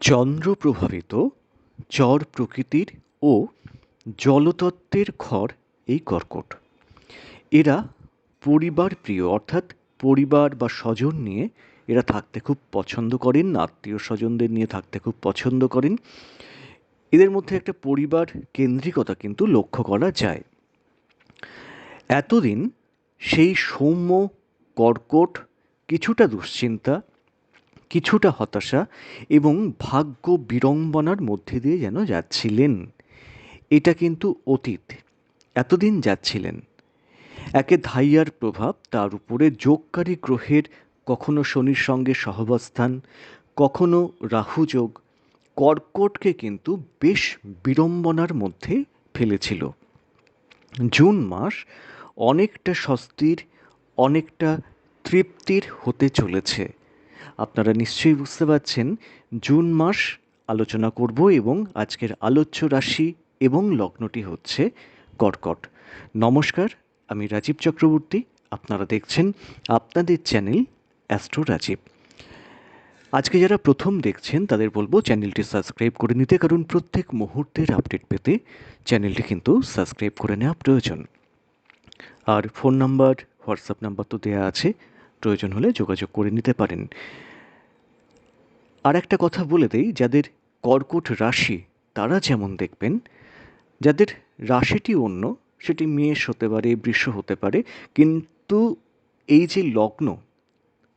চন্দ্র প্রভাবিত চর প্রকৃতির ও জলতত্ত্বের ঘর এই কর্কট। এরা পরিবার প্রিয়, অর্থাৎ পরিবার বা স্বজন নিয়ে এরা থাকতে খুব পছন্দ করেন, আত্মীয় স্বজনদের নিয়ে থাকতে খুব পছন্দ করেন। এদের মধ্যে একটা পরিবার কেন্দ্রিকতা কিন্তু লক্ষ্য করা যায়। এতদিন সেই সৌম্য, কর্কট, কিছুটা দুশ্চিন্তা কিছুটা হতাশা এবং ভাগ্য বিড়ম্বনার মধ্যে দিয়ে যেন যাচ্ছিলেন। এটা কিন্তু অতীত। এতদিন যাচ্ছিলেন। একে ধাইয়ার প্রভাব, তার উপরে যোগকারী গ্রহের কখনো শনির সঙ্গে সহবস্থান, কখনো রাহু যোগ, কর্কটকে কিন্তু বেশ বিড়ম্বনার মধ্যে ফেলেছিল। জুন মাস অনেকটা স্বস্তির, অনেকটা তৃপ্তির হতে চলেছে। আপনারা নিশ্চয়ই বুঝতে পারছেন, জুন মাস আলোচনা করব এবং আজকের আলোচ্য রাশি এবং লগ্নটি হচ্ছে কর্কট। নমস্কার, আমি রাজীব চক্রবর্তী, আপনারা দেখছেন আপনাদের চ্যানেল অ্যাস্ট্রো রাজীব। আজকে যারা প্রথম দেখছেন, তাদের বলব চ্যানেলটি সাবস্ক্রাইব করে নিতে, কারণ প্রত্যেক মুহূর্তের আপডেট পেতে চ্যানেলটি কিন্তু সাবস্ক্রাইব করে নেওয়া প্রয়োজন। আর ফোন নাম্বার, হোয়াটসঅ্যাপ নাম্বার তো দেওয়া আছে। প্রয়োজন হলে যোগাযোগ করে নিতে পারেন। আর একটা কথা বলে দেই, যাদের কর্কট রাশি, তারা যেমন দেখবেন, যাদের রাশিটি অন্য, সেটি মেষ হতে পারে, বৃষ হতে পারে, কিন্তু এই যে লগ্ন,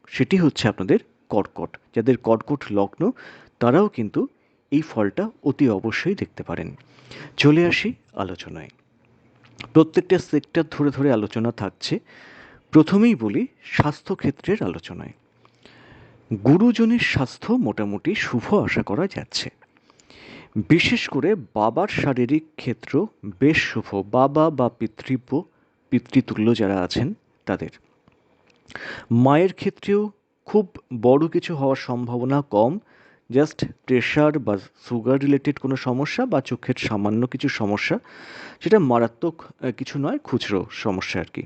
সেটি হচ্ছে আপনাদের কর্কট। যাদের কর্কট লগ্ন, তারাও কিন্তু এই ফলটা অতি অবশ্যই দেখতে পারেন। চলে আসি আলোচনায়। প্রত্যেকটা সেক্টর ধরে ধরে আলোচনা থাকছে। প্রথমেই বলি স্বাস্থ্যক্ষেত্রের আলোচনায়। গুরুজনের স্বাস্থ্য মোটামুটি শুভ আশা করা যাচ্ছে। বিশেষ করে বাবার শারীরিক ক্ষেত্র বেশ শুভ। বাবা বা পিতৃব্য, পিতৃতুল্য যারা আছেন তাদের। মায়ের ক্ষেত্রেও খুব বড় কিছু হওয়ার সম্ভাবনা কম। জাস্ট প্রেশার বা সুগার রিলেটেড কোনো সমস্যা বা চোখের সামান্য কিছু সমস্যা, সেটা মারাত্মক কিছু নয়, খুচরো সমস্যা আর কি।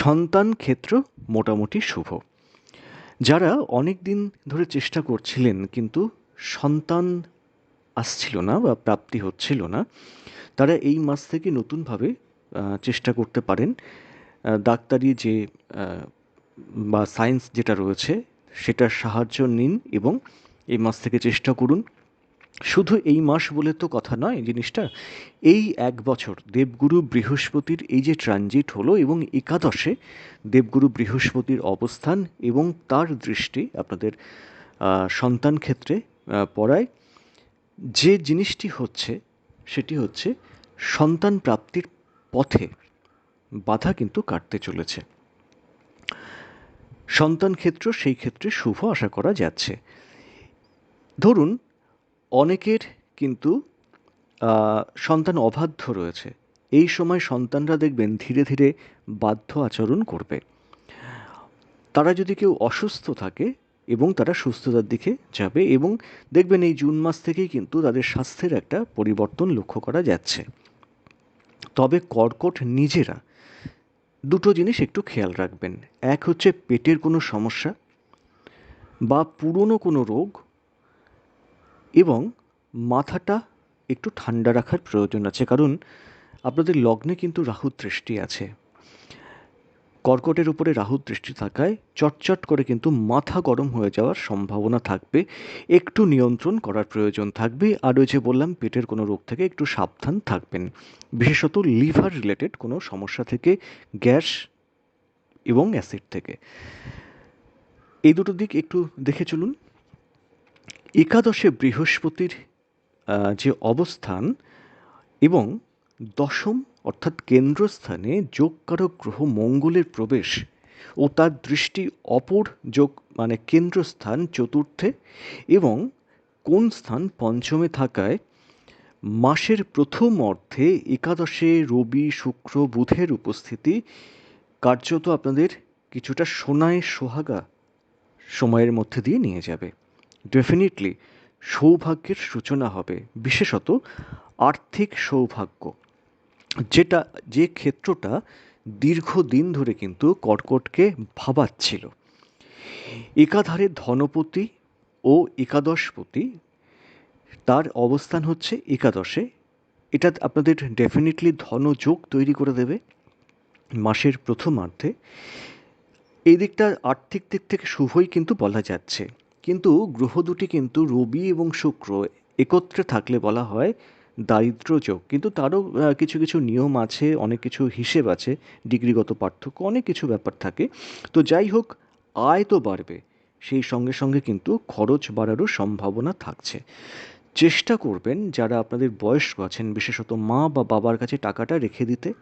সন্তান ক্ষেত্র মোটামুটি শুভ। যারা অনেক দিন ধরে চেষ্টা করছিলেন, কিন্তু সন্তান আসছিল না বা প্রাপ্তি হচ্ছিল না, তারা এই মাস থেকে নতুনভাবে চেষ্টা করতে পারেন। ডাক্তারি যে বা সায়েন্স যেটা রয়েছে, সেটার সাহায্য নিন এবং এই মাস থেকে চেষ্টা করুন। শুধু এই মাস বলে তো কথা নয় জিনিসটা, এই এক বছর দেবগুরু বৃহস্পতির এই যে ট্রানজিট হলো এবং একাদশে দেবগুরু বৃহস্পতির অবস্থান এবং তার দৃষ্টি আপনাদের সন্তান ক্ষেত্রে পড়ায়, যে জিনিসটি হচ্ছে সেটি হচ্ছে সন্তান প্রাপ্তির পথে বাধা কিন্তু কাটতে চলেছে। সন্তান ক্ষেত্র সেই ক্ষেত্রে শুভ আশা করা যাচ্ছে। ধরুন, অনেকের কিন্তু সন্তান অবাধ্য রয়েছে। এই সময় সন্তানরা দেখবেন ধীরে ধীরে বাধ্য আচরণ করবে। তারা যদি কেউ অসুস্থ থাকে এবং তারা সুস্থতার দিকে যাবে এবং দেখবেন এই জুন মাস থেকেই কিন্তু তাদের স্বাস্থ্যের একটা পরিবর্তন লক্ষ্য করা যাচ্ছে। তবে কর্কট নিজেরা দুটো জিনিস একটু খেয়াল রাখবেন। এক হচ্ছে পেটের কোনো সমস্যা বা পুরনো কোনো রোগ এবং মাথাটা একটু ঠান্ডা রাখার প্রয়োজন আছে, কারণ আপনাদের লগ্নে কিন্তু রাহুর দৃষ্টি আছে। কর্কটের উপরে রাহুর দৃষ্টি থাকায় চটচট করে কিন্তু মাথা গরম হয়ে যাওয়ার সম্ভাবনা থাকবে। একটু নিয়ন্ত্রণ করার প্রয়োজন থাকবে। আর ওই যে বললাম, পেটের কোনো রোগ থেকে একটু সাবধান থাকবেন। বিশেষত লিভার রিলেটেড কোনো সমস্যা থেকে, গ্যাস এবং অ্যাসিড থেকে। এই দুটো দিক একটু দেখে চলুন। একাদশে বৃহস্পতির যে অবস্থান এবং দশম অর্থাৎ কেন্দ্রস্থানে যোগকারক গ্রহ মঙ্গলের প্রবেশ ও তার দৃষ্টি অপর যোগ মানে কেন্দ্রস্থান চতুর্থে এবং কোন স্থান পঞ্চমে থাকায় মাসের প্রথম অর্ধে একাদশে রবি, শুক্র, বুধের উপস্থিতি কার্যত আপনাদের কিছুটা সোনায় সোহাগা সময়ের মধ্যে দিয়ে নিয়ে যাবে। ডেফিনেটলি সৌভাগ্যের সূচনা হবে। বিশেষত, আর্থিক সৌভাগ্য। যেটা, যে ক্ষেত্রটা দীর্ঘদিন ধরে কিন্তু কর্কটকে ভাবাচ্ছিল। একাধারে ধনপতি ও একাদশপতি, তার অবস্থান হচ্ছে একাদশে। এটা আপনাদের ডেফিনেটলি ধনযোগ তৈরি করে দেবে মাসের প্রথমার্ধে। এই দিকটা আর্থিক দিক থেকে শুভই কিন্তু বলা যাচ্ছে। কিন্তু গ্রহ দুটি কিন্তু রবি এবং শুক্র একত্রে থাকলে বলা হয় দারিদ্র যোগ। কিন্তু তারও কিছু কিছু নিয়ম আছে, অনেক কিছু হিসেব আছে, ডিগ্রিগত পার্থক্য, অনেক কিছু ব্যাপার থাকে। তো যাই হোক, আয় তো বাড়বে, সেই সঙ্গে সঙ্গে কিন্তু খরচ বাড়ারও সম্ভাবনা থাকছে। চেষ্টা করবেন যারা আপনাদের বয়স্ক আছেন, বিশেষত মা বা বাবার কাছে টাকাটা রেখে দিতে,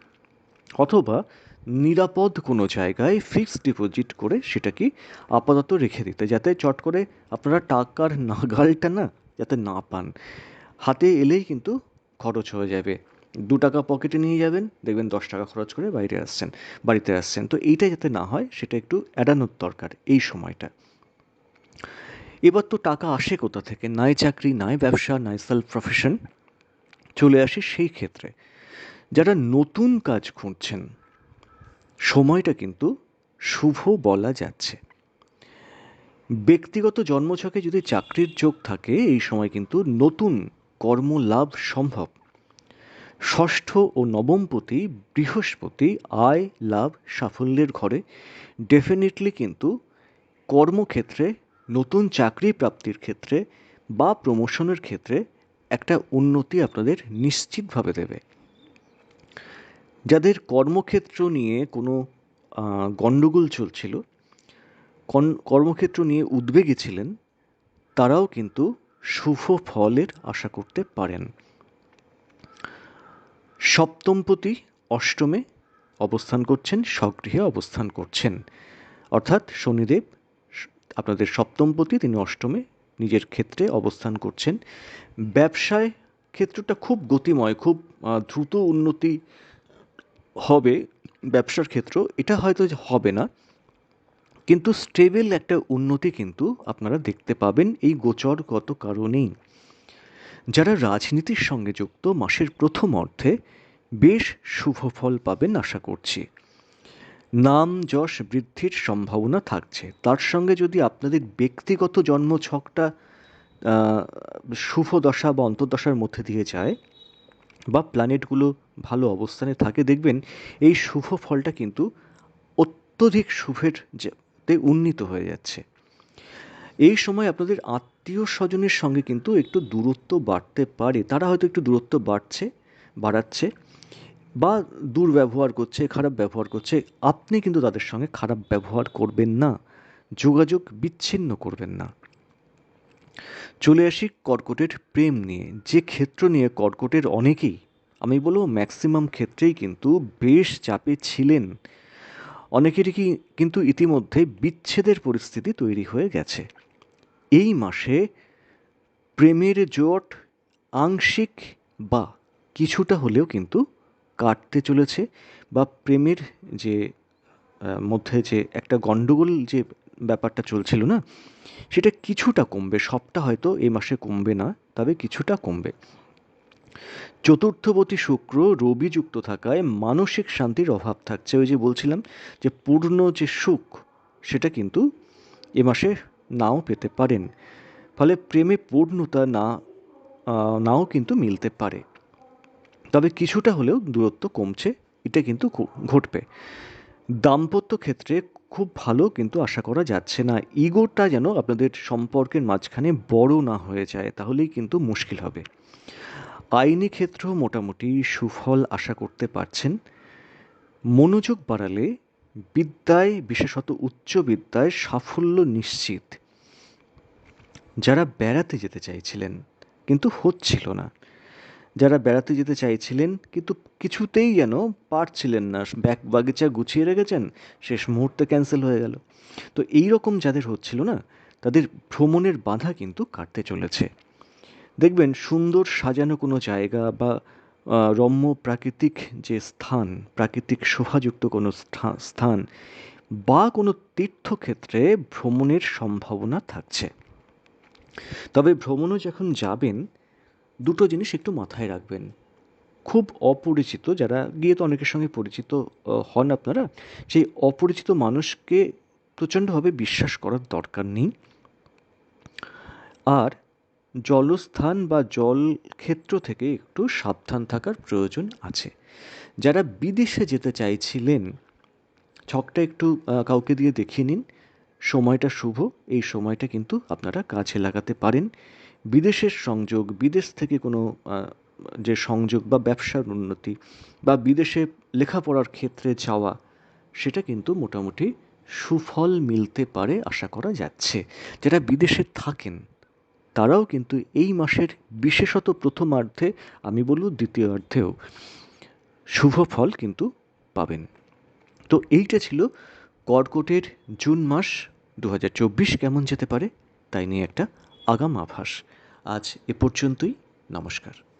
অথবা নিরাপদ কোনো জায়গায় ফিক্সড ডিপোজিট করে সেটাকে আপাতত রেখে দিতে, যাতে চট করে আপনারা টাকার নাগালটা না যাতে না পান। হাতে এলেই কিন্তু খরচ হয়ে যাবে। দু টাকা পকেটে নিয়ে যাবেন, দেখবেন দশ টাকা খরচ করে বাইরে আসছেন, বাড়িতে আসছেন। তো এইটা যাতে না হয়, সেটা একটু এড়ানোর দরকার এই সময়টা। এবার তো টাকা আসে কোথা থেকে? নাই চাকরি নাই ব্যবসা নাই সেলফ প্রফেশন চলে আসে সেই ক্ষেত্রে। যারা নতুন কাজ খুঁজছেন সময়টা কিন্তু শুভ বলা যাচ্ছে। ব্যক্তিগত জন্মছকে যদি চাকরির যোগ থাকে, এই সময় কিন্তু নতুন কর্মলাভ সম্ভব। ষষ্ঠ ও নবমপতি বৃহস্পতি আয়, লাভ, সাফল্যের ঘরে ডেফিনেটলি কিন্তু কর্মক্ষেত্রে, নতুন চাকরি প্রাপ্তির ক্ষেত্রে বা প্রমোশনের ক্ষেত্রে একটা উন্নতি আপনাদের নিশ্চিতভাবে দেবে। যাদের কর্মক্ষেত্র নিয়ে কোনো গণ্ডগোল চলছিল কর্মক্ষেত্র নিয়ে উদ্বেগে ছিলেন, তারাও কিন্তু শুভ ফলের আশা করতে পারেন। সপ্তমপতি অষ্টমে অবস্থান করছেন, স্বগৃহে অবস্থান করছেন। অর্থাৎ শনিদেব, আপনাদের সপ্তমপতি, তিনি অষ্টমে নিজের ক্ষেত্রে অবস্থান করছেন। ব্যবসায় ক্ষেত্রটা খুব গতিময়, খুব দ্রুত উন্নতি হবে, ব্যবসার ক্ষেত্র, এটা হয়তো হবে না। কিন্তু স্টেবল একটা উন্নতি কিন্তু আপনারা দেখতে পাবেন এই গোচরগত কারণেই। যারা রাজনীতির সঙ্গে যুক্ত, মাসের প্রথম অর্থে বেশ শুভ ফল পাবেন আশা করছি। নাম যশ বৃদ্ধির সম্ভাবনা থাকছে। তার সঙ্গে যদি আপনাদের ব্যক্তিগত জন্মছকটা শুভ দশা বা অন্তর্দশার মধ্যে দিয়ে যায়, বা প্ল্যানেটগুলো ভালো অবস্থানে থাকে, দেখবেন এই শুভ ফলটা কিন্তু অত্যধিক শুভের তে উন্নীত হয়ে যাচ্ছে। এই সময় আপনাদের আত্মীয় স্বজনের সঙ্গে কিন্তু একটু দূরত্ব বাড়তে পারে। তারা হয়তো একটু দূরত্ব বাড়ছে, বাড়াচ্ছে বা দুর্ব্যবহার করছে, খারাপ ব্যবহার করছে। আপনি কিন্তু তাদের সঙ্গে খারাপ ব্যবহার করবেন না, যোগাযোগ বিচ্ছিন্ন করবেন না। চলে আসি কর্কটের প্রেম নিয়ে। যে ক্ষেত্র নিয়ে কর্কটের অনেকেই আমি বলব ম্যাক্সিমাম ক্ষেত্রেই কিন্তু বেশ চাপে ছিলেন। অনেকেরই কি কিন্তু ইতিমধ্যে বিচ্ছেদের পরিস্থিতি তৈরি হয়ে গেছে। এই মাসে প্রেমের জোট, আংশিক বা কিছুটা হলেও কিন্তু কাটতে চলেছে বা প্রেমের যে মধ্যে যে একটা গণ্ডগোল যে ব্যাপারটা চলছিল না, সেটা কিছুটা কমবে। সবটা হয়তো এই মাসে কমবে না, তবে কিছুটা কমবে। চতুর্থবতী শুক্র রবি যুক্ত থাকায় মানসিক শান্তির অভাব থাকছে। ওই যে বলছিলাম যে পূর্ণ যে সুখ, সেটা কিন্তু এ মাসে নাও পেতে পারেন। ফলে প্রেমে পূর্ণতা না নাও কিন্তু মিলতে পারে। তবে কিছুটা হলেও দূরত্ব কমছে, এটা কিন্তু ঘটবে। দাম্পত্য ক্ষেত্রে খুব ভালো কিন্তু আশা করা যাচ্ছে না। ইগোটা যেন আপনাদের সম্পর্কের মাঝখানে বড় না হয়ে যায়, তাহলেই কিন্তু মুশকিল হবে। আইনি ক্ষেত্রেও মোটামুটি সুফল আশা করতে পারছেন। মনোযোগ বাড়ালে বিদ্যায়, বিশেষত উচ্চ বিদ্যায় সাফল্য নিশ্চিত। যারা বেড়াতে যেতে চাইছিলেন, কিন্তু হচ্ছিল না। যারা বেড়াতে যেতে চাইছিলেন, কিন্তু কিছুতেই যেন পারছিলেন না। ব্যাগ বাগিচা গুছিয়ে রেখেছেন, শেষ মুহূর্তে ক্যান্সেল হয়ে গেল। তো এই রকম যাদের হচ্ছিল না, তাদের ভ্রমণের বাধা কিন্তু কাটতে চলেছে। দেখবেন সুন্দর সাজানো কোনো জায়গা বা রম্য প্রাকৃতিক যে স্থান, প্রাকৃতিক শোভাযুক্ত কোনো স্থান বা কোনো তীর্থক্ষেত্রে ভ্রমণের সম্ভাবনা থাকছে। তবে ভ্রমণও যখন যাবেন, দুটো জিনিস একটু মাথায় রাখবেন। খুব অপরিচিত যারা, গিয়ে তো অনেকের সঙ্গে পরিচিত হন আপনারা, সেই অপরিচিত মানুষকে প্রচণ্ডভাবে বিশ্বাস করার দরকার নেই। আর জলস্থান বা জল ক্ষেত্র থেকে একটু সাবধান থাকার প্রয়োজন আছে। যারা বিদেশে যেতে চাইছিলেন, ছকটা একটু কাউকে দিয়ে দেখিয়ে নিন। সময়টা শুভ, এই সময়টা কিন্তু আপনারা কাজে লাগাতে পারেন। বিদেশের সংযোগ, বিদেশ থেকে কোনো যে সংযোগ বা ব্যবসার উন্নতি বা বিদেশে লেখাপড়ার ক্ষেত্রে যাওয়া, সেটা কিন্তু মোটামুটি সুফল মিলতে পারে আশা করা যাচ্ছে। যারা বিদেশে থাকেন তারাও কিন্তু এই মাসের বিশেষত প্রথমার্ধে, আমি বলব দ্বিতীয়ার্ধেও শুভ ফল কিন্তু পাবেন। তো এইটা ছিল কর্কটের জুন মাস দু হাজার চব্বিশ কেমন যেতে পারে, তাই নিয়ে একটা আগাম আভাস। আজ এ পর্যন্তই, নমস্কার।